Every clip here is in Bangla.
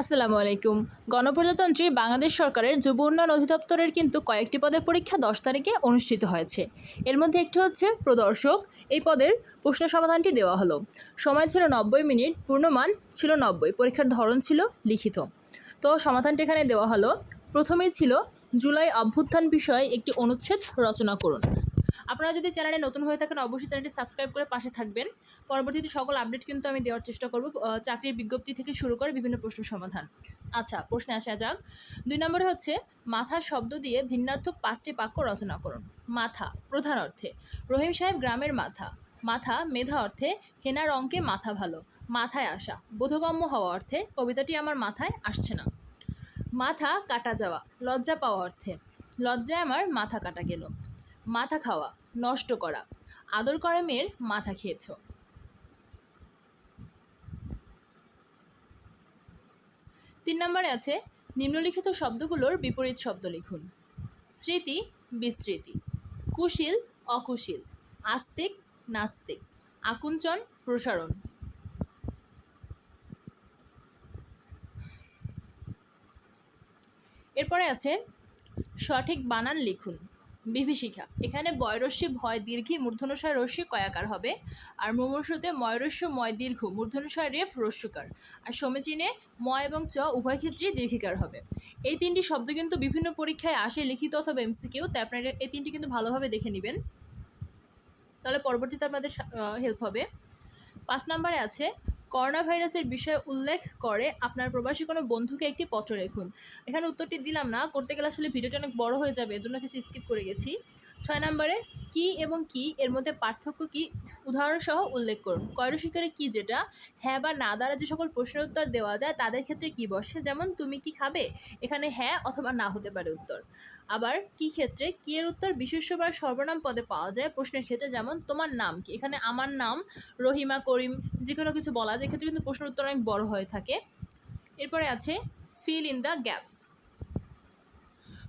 আসসালামু আলাইকুম। গণপ্রজাতন্ত্রী বাংলাদেশ সরকারের যুব উন্নয়ন অধিদপ্তরের কিন্তু কয়েকটি পদের পরীক্ষা দশ তারিখে অনুষ্ঠিত হয়েছে। এর মধ্যে একটি হচ্ছে প্রদর্শক। এই পদের প্রশ্ন সমাধানটি দেওয়া হলো। সময় ছিল নব্বই মিনিট, পূর্ণমান ছিল নব্বই। পরীক্ষার ধরন ছিল লিখিত। তো সমাধানটি এখানে দেওয়া হলো। প্রথমেই ছিল জুলাই অভ্যুত্থান বিষয়ে একটি অনুচ্ছেদ রচনা করুন। আপনারা যদি চ্যানেলে নতুন হয়ে থাকেন, অবশ্যই চ্যানেলটি সাবস্ক্রাইব করে পাশে থাকবেন। পরবর্তীতে সকল আপডেট কিন্তু আমি দেওয়ার চেষ্টা করব চাকরির বিজ্ঞপ্তি থেকে শুরু করে বিভিন্ন প্রশ্ন সমাধান। আচ্ছা প্রশ্নে আসা যাক। দুই নম্বরে হচ্ছে মাথা শব্দ দিয়ে ভিন্নার্থক পাঁচটি বাক্য রচনা করুন। মাথা, প্রধান অর্থে, রহিম সাহেব গ্রামের মাথা। মাথা, মেধা অর্থে, হেনার অঙ্কে মাথা ভালো। মাথায় আসা, বোধগম্য হওয়া অর্থে, কবিতাটি আমার মাথায় আসছে না। মাথা কাটা যাওয়া, লজ্জা পাওয়া অর্থে, লজ্জায় আমার মাথা কাটা গেল। মাথা খাওয়া, নষ্ট করা। আদর করে মেয়ের মাথা খেয়েছ। তিন নম্বরে আছে, নিম্নলিখিত শব্দগুলোর বিপরীত শব্দ লিখুন। স্মৃতি বিস্মৃতি কুশীল, অকুশীল। আস্তিক, নাস্তিক। আকুঞ্চন, প্রসারণ। এরপরে আছে, সঠিক বানান লিখুন। বিভীষিকা। এখানে বয়রস্যি ভয়, দীর্ঘি মূর্ধনশয় রস্যি কয়াকার হবে। আর মুমূর্ষুতে ময়রস্য ময়, দীর্ঘ মূর্ধনশয় রেফ রস্যকার আর সমীচীনে ম এবং চ, উভয় ক্ষেত্রেই দীর্ঘিকার হবে। এই তিনটি শব্দ কিন্তু বিভিন্ন পরীক্ষায় আসে লিখিত অথবা এমসিকিউ, তাই আপনারা এই তিনটি কিন্তু ভালোভাবে দেখে নেবেন। তাহলে পরবর্তীতে আপনাদের হেল্প হবে। পাঁচ নম্বরে আছে করোনা ভাইরাসের বিষয়ে উল্লেখ করে আপনার প্রবাসী কোনো বন্ধুকে একটি পত্র লিখুন। এখানে উত্তরটি দিলাম না, করতে গেলে আসলে ভিডিওটা অনেক বড় হয়ে যাবে, এজন্য কিছু স্কিপ করে গেছি। ছয় নম্বরে, কি এবং কি, এর মধ্যে পার্থক্য কি? উদাহরণসহ উল্লেখ করুন। কয়রসিকারে কি যেটা হ্যাঁ বা না দ্বারা যে সকল প্রশ্নের উত্তর দেওয়া যায়, তাদের ক্ষেত্রে কি বসে? যেমন, তুমি কি খাবে? এখানে হ্যাঁ অথবা না হতে পারে উত্তর। আবার, কি ক্ষেত্রে, কি এর উত্তর বিশেষ্য বা সর্বনাম পদে পাওয়া যায়? প্রশ্নের ক্ষেত্রে যেমন, তোমার নাম কি? এখানে আমার নাম, রহিমা, করিম, যে কোনো কিছু বলা যায়। ক্ষেত্রে কিন্তু প্রশ্নের উত্তর অনেক বড় হয়ে থাকে। এরপরে আছে ফিল ইন দ্য গ্যাপস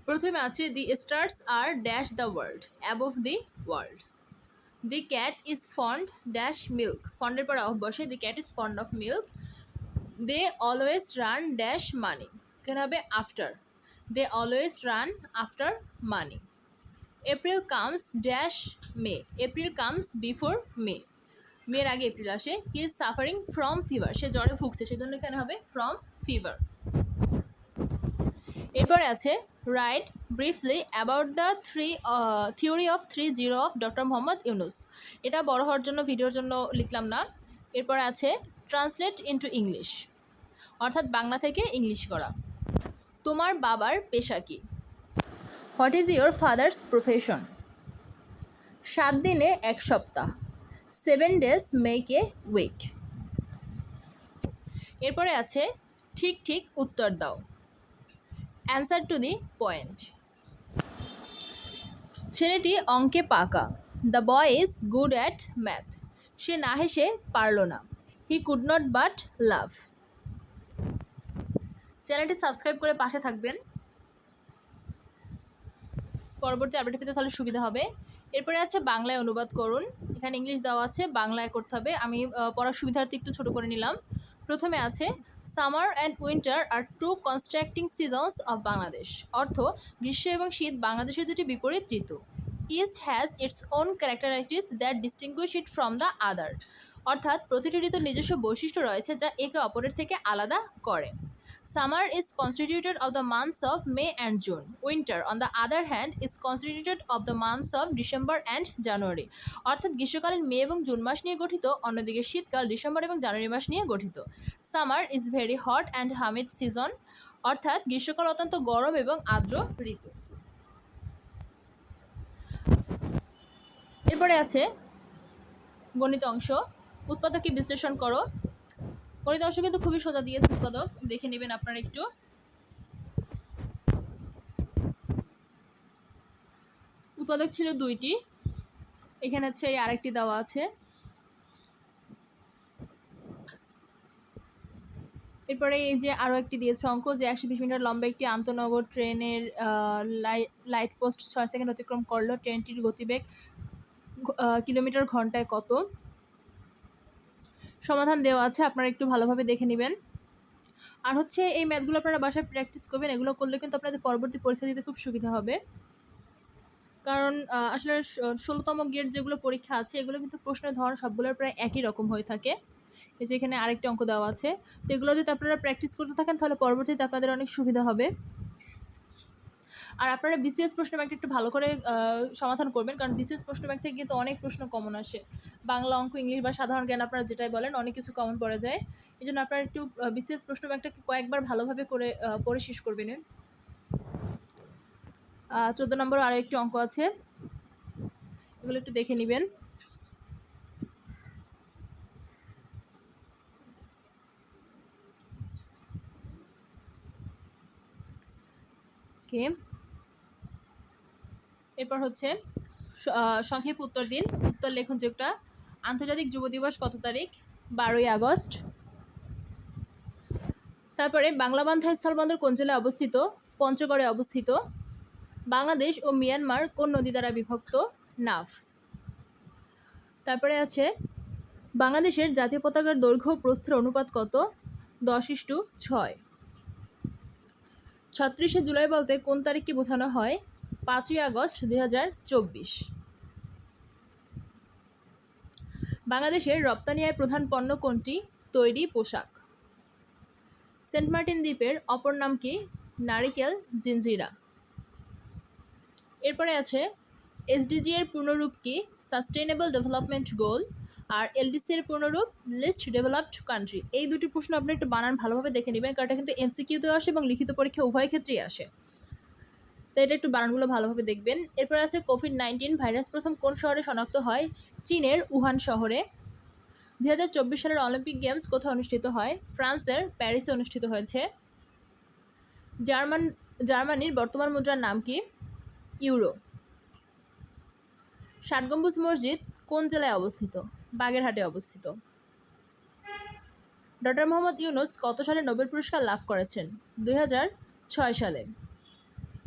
প্রথমে আছে the stars R dash the world above the world the cat is fond dash milk ফন্ডের পর অফ বসে the cat is fond of milk they always run dash money এখানে হবে after they always run after money April comes dash May April comes before May মেয়ের আগে এপ্রিল আসে he is suffering from fever সে জ্বরে ভুগছে, সেজন্য এখানে হবে ফ্রম ফিভার এরপরে আছে right briefly about the three theory of three zero of doctor Mohammad Yunus এটা বড় হওয়ার জন্য ভিডিওর জন্য লিখলাম না। এরপর আছে ট্রান্সলেট ইন্টু ইংলিশ অর্থাৎ বাংলা থেকে ইংলিশ করা। তোমার বাবার পেশা কি? What is your father's profession সাত দিনে এক সপ্তাহ। Seven days make a week এরপরে আছে, ঠিক ঠিক উত্তর দাও। অ্যান্সার টু দি পয়েন্ট ছেলেটি অঙ্কে পাকা। The boy is good at math সে না হেসে পারল না। He could not but love চ্যানেলটি সাবস্ক্রাইব করে পাশে থাকবেন। পরবর্তী আপডেট পেতে তাহলে সুবিধা হবে। এরপরে আছে বাংলায় অনুবাদ করুন। এখানে ইংলিশ দেওয়া আছে, বাংলায় করতে হবে। আমি পড়ার সুবিধার্থে একটু ছোট করে নিলাম। প্রথমে আছে summer and winter R two constructing seasons of Bangladesh অর্থ গ্রীষ্ম এবং শীত বাংলাদেশের দুটি বিপরীত ঋতু। East has its own characteristics that distinguish it from the other অর্থাৎ প্রতিটি ঋতুর নিজস্ব বৈশিষ্ট্য রয়েছে যা একে অপরের থেকে আলাদা করে। Summer is constituted of the months of May and June. Winter, on the other hand, is constituted of the months of December and January. অর্থাৎ গ্রীষ্মকালীন মে এবং জুন মাস নিয়ে গঠিত অন্যদিকে শীতকাল ডিসেম্বর এবং জানুয়ারি মাস নিয়ে গঠিত summer is very hot and humid season অর্থাৎ গ্রীষ্মকাল অত্যন্ত গরম এবং আর্দ্র ঋতু এরপরে আছে গণিত অংশ উৎপাদককে বিশ্লেষণ করো অংশ কিন্তু খুবই সোজা দিয়েছে উৎপাদক দেখে নেবেন আপনারা একটু। উৎপাদক ছিল দুইটি। এখানে হচ্ছে এই আরেকটি দেওয়া আছে। এরপরে এই যে আরও একটি দিয়েছে অঙ্ক, যে একশো বিশ মিটার লম্বা একটি আন্তনগর ট্রেনের লাইট পোস্ট ছয় সেকেন্ড অতিক্রম করল। ট্রেনটির গতিবেগ কিলোমিটার ঘন্টায় কত? সমাধান দেওয়া আছে, আপনারা একটু ভালোভাবে দেখে নেবেন। আর হচ্ছে এই ম্যাথগুলো আপনারা বাসায় প্র্যাকটিস করবেন, এগুলো করলে কিন্তু আপনাদের পরবর্তী পরীক্ষা দিতে খুব সুবিধা হবে। কারণ আসলে ষোলোতম গেট যেগুলো পরীক্ষা আছে, এগুলো কিন্তু প্রশ্নের ধরন সবগুলোর প্রায় একই রকম হয়ে থাকে। এই যে এখানে আরেকটি অঙ্ক দেওয়া আছে। তো এগুলো যদি আপনারা প্র্যাকটিস করতে থাকেন, তাহলে পরবর্তীতে আপনাদের অনেক সুবিধা হবে। আর আপনারা বিসিএস প্রশ্ন ব্যাংকটা একটু ভালো করে সমাধান করবেন। কারণ বিসিএস প্রশ্ন ব্যাংক থেকে কিন্তু অনেক প্রশ্ন কমন আসে। বাংলা অঙ্ক, ইংলিশ বা সাধারণ জ্ঞান আপনারা যেটাই বলেন, অনেক কিছু কমন পড়ে যায়। এই জন্য আপনারা একটু বিসিএস প্রশ্ন ব্যাংকটা কয়েকবার ভালোভাবে করে পড়ে শেষ করবেন চোদ্দ নম্বর আরও একটি অঙ্ক আছে। এগুলো একটু দেখে নেবেন। ওকে এরপর হচ্ছে সংক্ষেপ উত্তর দিন। উত্তর লেখুন যেটা আন্তর্জাতিক যুব দিবস কত তারিখ? বারোই আগস্ট। তারপরে বাংলাবান্ধা স্থলবন্দর কোন জেলায় অবস্থিত? পঞ্চগড়ে অবস্থিত। বাংলাদেশ ও মিয়ানমার কোন নদী দ্বারা বিভক্ত? নাফ। তারপরে আছে, বাংলাদেশের জাতীয় পতাকার দৈর্ঘ্য প্রস্থের অনুপাত কত? দশ ইস্টু ছয়। ছত্রিশে জুলাই বলতে কোন তারিখকে বোঝানো হয়? পাঁচই আগস্ট দুই হাজার চব্বিশ। বাংলাদেশের রপ্তানি আয় প্রধান পণ্য কোনটি? তৈরি পোশাক। সেন্ট মার্টিন দ্বীপের অপর নাম কি? নারিকেল জিঞ্জিরা এরপরে আছে, এসডিজি এর পূর্ণরূপ কি? সাস্টেইনেবল ডেভেলপমেন্ট গোল আর এলডিসি এর পূর্ণরূপ লিস্ট ডেভেলপড কান্ট্রি। এই দুটি প্রশ্ন আপনি একটু বানান, ভালোভাবে দেখে নেবেন, কারণ এটা কিন্তু এমসিকিউতেও আসে এবং লিখিত পরীক্ষা উভয় ক্ষেত্রেই আসে। তো এটা একটু বানানগুলো ভালোভাবে দেখবেন। এরপর আছে কোভিড নাইন্টিন ভাইরাস প্রথম কোন শহরে শনাক্ত হয়? চীনের উহান শহরে। দু হাজার চব্বিশ সালের অলিম্পিক গেমস কোথায় অনুষ্ঠিত হয়? ফ্রান্সের প্যারিসে অনুষ্ঠিত হয়েছে। জার্মান, জার্মানির বর্তমান মুদ্রার নাম কি? ইউরো। ষাটগম্বুজ মসজিদ কোন জেলায় অবস্থিত? বাগেরহাটে অবস্থিত। ডক্টর মোহাম্মদ ইউনুস কত সালে নোবেল পুরস্কার লাভ করেছেন? দুই সালে।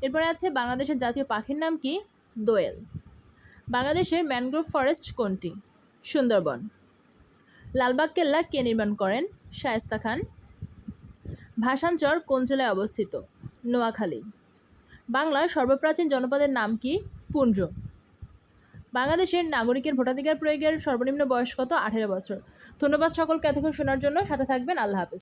এরপরে আছে বাংলাদেশের জাতীয় পাখির নাম কি? দোয়েল। বাংলাদেশের ম্যানগ্রোভ ফরেস্ট কোনটি? সুন্দরবন। লালবাগ কেল্লা কে নির্মাণ করেন? শায়েস্তা খান। ভাষাঞ্চর কোন জেলায় অবস্থিত? নোয়াখালী। বাংলার সর্বপ্রাচীন জনপদের নাম কি? পুঞ্জ। বাংলাদেশের নাগরিকের ভোটাধিকার প্রয়োগের সর্বনিম্ন বয়স কত? আঠেরো বছর। ধন্যবাদ সকলকে এতক্ষণ শোনার জন্য। সাথে থাকবেন। আল্লাহ হাফেজ।